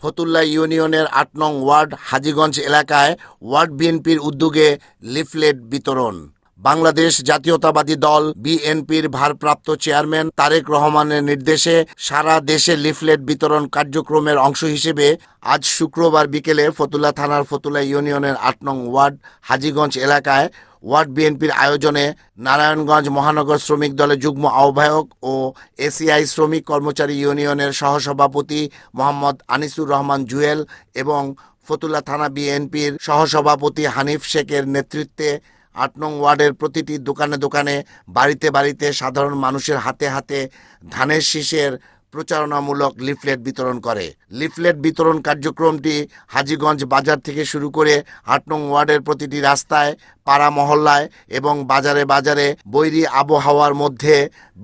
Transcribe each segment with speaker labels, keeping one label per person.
Speaker 1: ফতুল্লা ইউনিয়নের আট নং ওয়ার্ড হাজিগঞ্জ এলাকায় ওয়ার্ড বিএনপির উদ্যোগে লিফলেট বিতরণ। বাংলাদেশ জাতীয়তাবাদী দল বিএনপির ভারপ্রাপ্ত চেয়ারম্যান তারেক রহমানের নির্দেশে সারা দেশে লিফলেট বিতরণ কার্যক্রমের অংশ হিসেবে আজ শুক্রবার বিকেলে ফতুল্লা থানার ফতুল্লা ইউনিয়নের আট নং ওয়ার্ড হাজিগঞ্জ এলাকায় ওয়ার্ড বিএনপির আয়োজনে নারায়ণগঞ্জ মহানগর শ্রমিক দলের যুগ্ম আহ্বায়ক ও এসিআই শ্রমিক কর্মচারী ইউনিয়নের সহসভাপতি মোহাম্মদ আনিসুর রহমান জুয়েল এবং ফতুল্লা থানা বিএনপির সহসভাপতি হানিফ শেখের নেতৃত্বে আট নং ওয়ার্ডের প্রতিটি দোকানে দোকানে বাড়িতে বাড়িতে সাধারণ মানুষের হাতে হাতে ধানের শীষের প্রচারণামূলক লিফলেট বিতরণ করে। লিফলেট বিতরণ কার্যক্রমটি হাজীগঞ্জ বাজার থেকে শুরু করে আট নং ওয়ার্ডের প্রতিটি রাস্তায়, পাড়া মহল্লায় এবং বাজারে বাজারে বৈরী আবহাওয়ার মধ্যে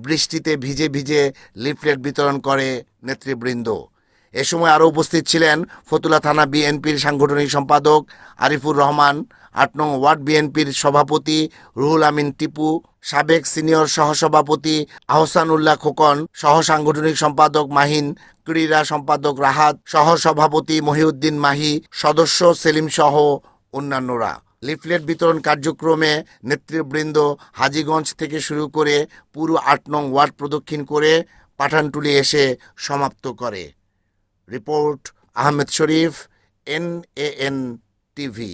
Speaker 1: বৃষ্টিতে ভিজে ভিজে লিফলেট বিতরণ করে নেতৃবৃন্দ। এ সময় আরও উপস্থিত ছিলেন ফতুলা থানা বিএনপির সাংগঠনিক সম্পাদক আরিফুর রহমান, আট নং ওয়ার্ড বিএনপির সভাপতি রুহুল আমিন টিপু, সাবেক সিনিয়র সহসভাপতি আহসানুল্লাহ খোকন, সহ সাংগঠনিক সম্পাদক মাহিন, ক্রীড়া সম্পাদক রাহাত, সহ সভাপতি মহিউদ্দিন মাহি, সদস্য সেলিম সহ অন্যান্যরা। লিফলেট বিতরণ কার্যক্রমে নেতৃবৃন্দ হাজীগঞ্জ থেকে শুরু করে পুরো আট নং ওয়ার্ড প্রদক্ষিণ করে পাঠানটুলি এসে সমাপ্ত করে। report Ahmed Sharif N A N TV